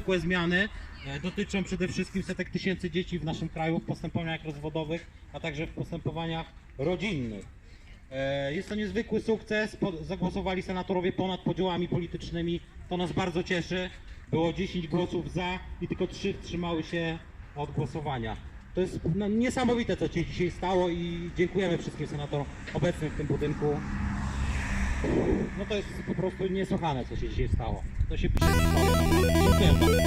Zwykłe zmiany e, dotyczą przede wszystkim setek tysięcy dzieci w naszym kraju w postępowaniach rozwodowych, a także w postępowaniach rodzinnych. E, Jest to niezwykły sukces. Zagłosowali senatorowie ponad podziałami politycznymi. To nas bardzo cieszy. Było 10 głosów za i tylko 3 wstrzymały się od głosowania. To jest no, niesamowite, co się dzisiaj stało i dziękujemy wszystkim senatorom obecnym w tym budynku. No to jest po prostu niesłychane, co się dzisiaj stało. To się pisze w historii. Dziękuję bardzo.